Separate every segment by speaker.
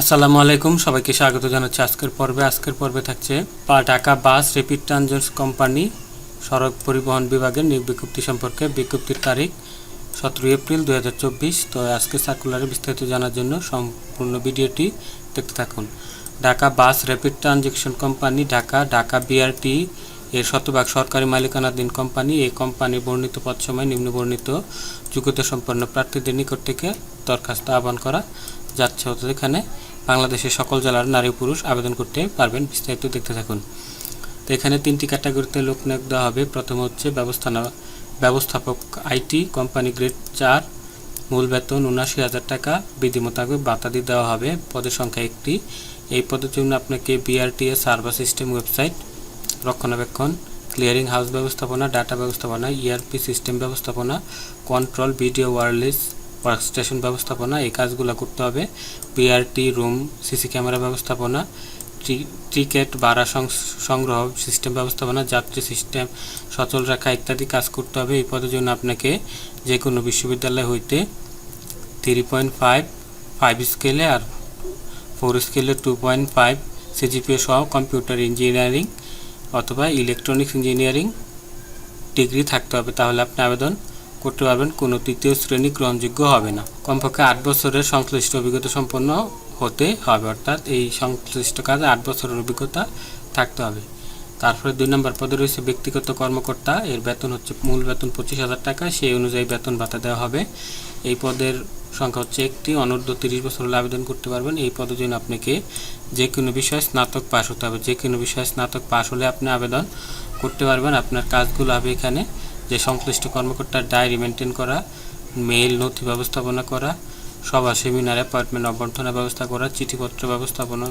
Speaker 1: আসসালামু আলাইকুম, সবাইকে স্বাগত জানাচ্ছি আজকের পর্বে। আজকের পর্বে থাকছে পা Dhaka bus rapid transit company সড়ক পরিবহন বিভাগের নিয়োগ বিজ্ঞপ্তি সম্পর্কে। বিজ্ঞপ্তির তারিখ সতেরোই এপ্রিল দু হাজার চব্বিশ। তো আজকে সার্কুলারে বিস্তারিত জানার জন্য সম্পূর্ণ ভিডিওটি দেখতে থাকুন। Dhaka bus rapid transaction company, Dhaka Dhaka BRT এর শতভাগ সরকারি মালিকানাধীন কোম্পানি এই কোম্পানি বর্ণিত পদ সময় নিম্ন বর্ণিত যোগ্যতা সম্পন্ন প্রার্থীদের নিকট থেকে দরখাস্ত আহ্বান করা যাচ্ছে। অর্থাৎ এখানে বাংলাদেশের সকল জেলার নারী পুরুষ আবেদন করতে পারবেন, বিস্তারিত দেখতে থাকুন। তো এখানে তিনটি ক্যাটাগরিতে লোক নিয়োগ দেওয়া হবে। প্রথম হচ্ছে ব্যবস্থানা, ব্যবস্থাপক আইটি কোম্পানি গ্রেড চার। মূল বেতন উনাশি হাজার টাকা। বিধি মোতাবেক বাতাদি দেওয়া হবে। পদের সংখ্যা একটি। এই পদের জন্য আপনাকে বিআরটিএস সার্ভার সিস্টেম ওয়েবসাইট রক্ষণাবেক্ষণ ক্লিয়ারিং হাউস ব্যবস্থাপনা ডাটা ব্যবস্থাপনা ইআরপি সিস্টেম ব্যবস্থাপনা কন্ট্রোল ভিডিও ওয়্যারলেস ওয়ার্কস্টেশন ব্যবস্থাপনা, এই কাজগুলো করতে হবে। পিআরটি রুম সিসি ক্যামেরা ব্যবস্থাপনা টিকেট ভাড়া সংগ্রহ সিস্টেম ব্যবস্থাপনা, যাত্রী সিস্টেম সচল রাখা ইত্যাদি কাজ করতে হবে। এই পদের জন্য আপনাকে যে কোনো বিশ্ববিদ্যালয় হইতে থ্রি পয়েন্ট ফাইভ ফাইভ স্কেলে আর ফোর স্কেলে টু পয়েন্ট ফাইভ সিজিপিএ সহ কম্পিউটার ইঞ্জিনিয়ারিং অথবা ইলেকট্রনিক্স ইঞ্জিনিয়ারিং ডিগ্রি থাকতে হবে, তাহলে আপনি আবেদন করতে পারবেন। কোনো তৃতীয় শ্রেণি গ্রহণযোগ্য হবে না। কমপক্ষে আট বছরের সংশ্লিষ্ট অভিজ্ঞতা সম্পন্ন হতে হবে, অর্থাৎ এই সংশ্লিষ্ট কাজে আট বছরের অভিজ্ঞতা থাকতে হবে। তারপরে দুই নম্বর পদে রয়েছে ব্যক্তিগত কর্মকর্তা। এর বেতন হচ্ছে, মূল বেতন পঁচিশ হাজার টাকা। সেই অনুযায়ী বেতন ভাতা দেওয়া হবে। এই পদের সংখ্যা হচ্ছে একটি। অনূর্ধ্ব তিরিশ বছর হলে আবেদন করতে পারবেন। এই পদের জন্য আপনাকে যে কোনো বিষয়ে স্নাতক পাশ হতে হবে। যে কোনো বিষয়ে স্নাতক পাশ হলে আপনি আবেদন করতে পারবেন। আপনার কাজগুলো হবে এখানে যে সংশ্লিষ্ট কর্মকর্তার ডায়েরি মেনটেন করা, মেইল নথি ব্যবস্থাপনা করা, সভা, সেমিনার, অ্যাপয়েন্টমেন্ট অভ্যর্থনা ব্যবস্থা করা, চিঠিপত্র ব্যবস্থাপনা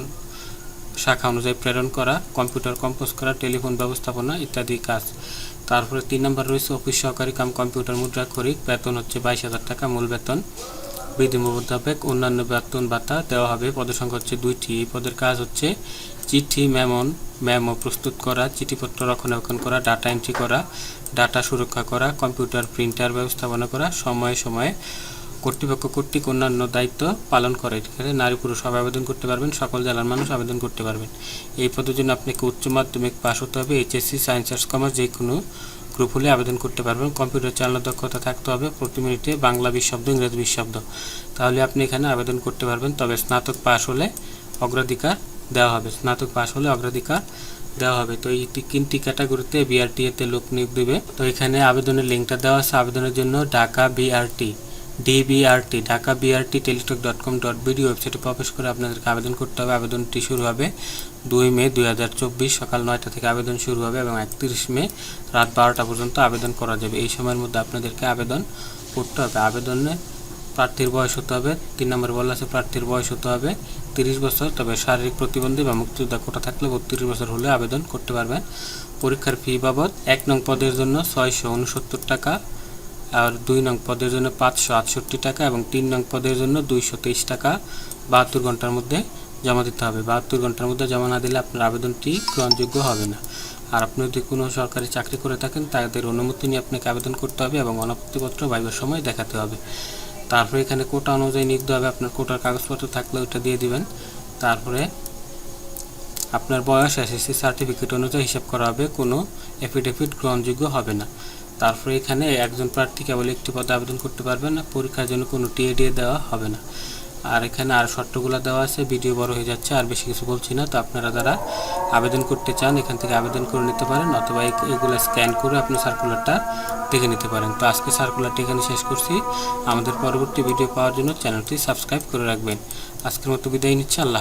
Speaker 1: শাখা অনুযায়ী প্রেরণ করা, কম্পিউটার কম্পোজ করা, টেলিফোন ব্যবস্থাপনা ইত্যাদি কাজ। তারপরে তিন নম্বর রয়েছে অফিস সহকারী কাম, কম্পিউটার মুদ্রা খরিক বেতন হচ্ছে বাইশ হাজার টাকা মূল বেতন। বিধি মোতাবেক অন্যান্য বেতন ভাতা দেওয়া হবে। পদসংখ্যা হচ্ছে দুইটি। এই পদের কাজ হচ্ছে চিঠি মেমন মেমো প্রস্তুত করা, চিঠিপত্র রক্ষণাবেক্ষণ করা, ডাটা এন্ট্রি করা, ডাটা সুরক্ষা করা, কম্পিউটার প্রিন্টার ব্যবস্থাপনা করা, সময়ে সময়ে কর্তৃপক্ষ কর্তৃক অন্যান্য দায়িত্ব পালন করে। এখানে নারী পুরুষ সব আবেদন করতে পারবেন, সকল জেলার মানুষ আবেদন করতে পারবেন। এই পদের জন্য আপনাকে উচ্চ মাধ্যমিক পাস হতে হবে, এইচএসসি, সায়েন্স আর্টস, কমার্স যে কোনো গ্রুপ হলে আবেদন করতে পারবেন। কম্পিউটার চালানোর দক্ষতা থাকতে হবে, প্রতি মিনিটে বাংলা বিশ শব্দ, ইংরেজি বিশ শব্দ। তাহলে আপনি এখানে আবেদন করতে পারবেন, তবে স্নাতক পাস হলে অগ্রাধিকার দেওয়া হবে। স্নাতক পাস হলে অগ্রাধিকার দেওয়া হবে। তো এই তিনটি ক্যাটাগরিতে বিআরটিএতে লোক নিয়োগ দেবে। তো এখানে আবেদনের লিঙ্কটা দেওয়া আছে। আবেদনের জন্য Dhaka BRT DBRT Dhaka BRT Teletalk dot com dot BD ওয়েবসাইটে প্রবেশ করে আপনাদেরকে আবেদন করতে হবে। আবেদনটি শুরু হবে দুই মে দুই হাজার চব্বিশ সকাল নয়টা থেকে আবেদন শুরু হবে এবং একত্রিশ মে রাত বারোটা পর্যন্ত আবেদন করা যাবে। এই সময়ের মধ্যে আপনাদেরকে আবেদন করতে হবে। আবেদনে প্রার্থীর বয়স হতে হবে, তিন নম্বর বলা আছে, প্রার্থীর বয়স হতে হবে তিরিশ বছর, তবে শারীরিক প্রতিবন্ধী বা মুক্তিযোদ্ধা কোটা থাকলে বত্রিশ বছর হলে আবেদন করতে পারবেন। পরীক্ষার ফি বাবদ এক নং পদের জন্য ছয়শো উনসত্তর টাকা আর দুই নং পদের জন্য পাঁচশো আটষট্টি টাকা এবং তিন নং পদের জন্য দুইশো তেইশ টাকা বাহাত্তর ঘণ্টার মধ্যে জমা দিতে হবে। বাহাত্তর ঘণ্টার মধ্যে জমা না দিলে আপনার আবেদনটি গ্রহণযোগ্য হবে না। আর আপনি যদি কোনো সরকারি চাকরি করে থাকেন, তাদের অনুমতি নিয়ে আপনাকে আবেদন করতে হবে এবং অনাপত্তিপত্র বাইবের সময় দেখাতে হবে। তারপরে এখানে কোটা অনুযায়ী নিয়োগ হবে। আপনার কোটার কাগজপত্র থাকলে ওটা দিয়ে দিবেন। তারপরে আপনার বয়স এসএসসি সার্টিফিকেট অনুযায়ী হিসাব করা হবে। কোনো এফিডেভিট গ্রহণযোগ্য হবে না। তারপরে এখানে একজন প্রার্থী কেবল একটি পদে আবেদন করতে পারবেন না, পরীক্ষার জন্য কোনো টিএডিএ দেওয়া হবে না। আর এখানে আর শর্তগুলো দেওয়া আছে, ভিডিও বড় হয়ে যাচ্ছে, আর বেশি কিছু বলছি না। তো আপনারা যারা আবেদন করতে চান, এখান থেকে আবেদন করে নিতে পারেন, অথবা এগুলো স্ক্যান করে আপনি সার্কুলারটা দেখে নিতে পারেন। তো আজকে সার্কুলারটি এখানে শেষ করছি। আমাদের পরবর্তী ভিডিও পাওয়ার জন্য চ্যানেলটি সাবস্ক্রাইব করে রাখবেন। আজকের মতো বিদায় নিচ্ছি, আল্লাহ